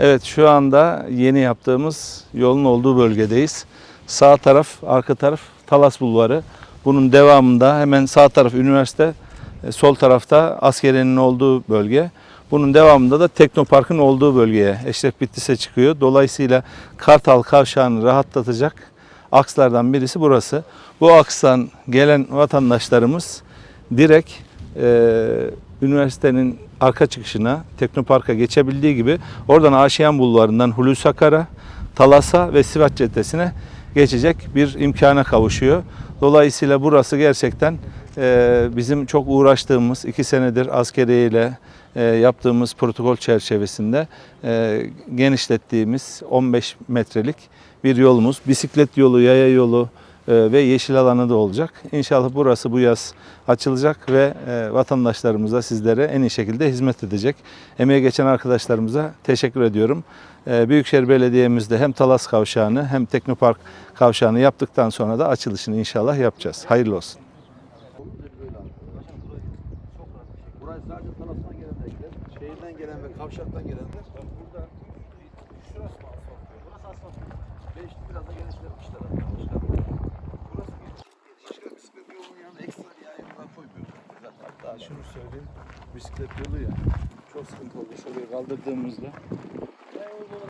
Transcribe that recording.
Evet şu anda yeni yaptığımız yolun olduğu bölgedeyiz. Sağ taraf, arka taraf Talas Bulvarı. Bunun devamında hemen sağ taraf üniversite, e, sol tarafta askeriyenin olduğu bölge. Bunun devamında da Teknopark'ın olduğu bölgeye Eşref Bitlis'e çıkıyor. Dolayısıyla Kartal kavşağını rahatlatacak akslardan birisi burası. Bu akstan gelen vatandaşlarımız direkt e, üniversitenin arka çıkışına Teknopark'a geçebildiği gibi oradan Aşiyan Bulvarı'ndan Hulusi Akar'a, Talas'a ve Sivas Caddesi'ne geçecek bir imkana kavuşuyor. Dolayısıyla burası gerçekten e, bizim çok uğraştığımız iki senedir askeriyle e, yaptığımız protokol çerçevesinde e, genişlettiğimiz 15 metrelik bir yolumuz. Bisiklet yolu, yaya yolu, ve yeşil alanı da olacak. İnşallah burası bu yaz açılacak ve e, vatandaşlarımıza sizlere en iyi şekilde hizmet edecek. Emeğe geçen arkadaşlarımıza teşekkür ediyorum. E, Büyükşehir Belediye'mizde hem Talas Kavşağı'nı hem Teknopark Kavşağı'nı yaptıktan sonra da açılışını inşallah yapacağız. Hayırlı olsun. Sadece gelenler. Şehirden gelen ve kavşaktan gelenler. Burada şurası mı asfalt? Burası asfalt. Beş biraz da genişletmişler Daha şunu söyleyeyim. Bisiklet yolu ya. Çok sıkıntı oldu. Şuraya kaldırdığımızda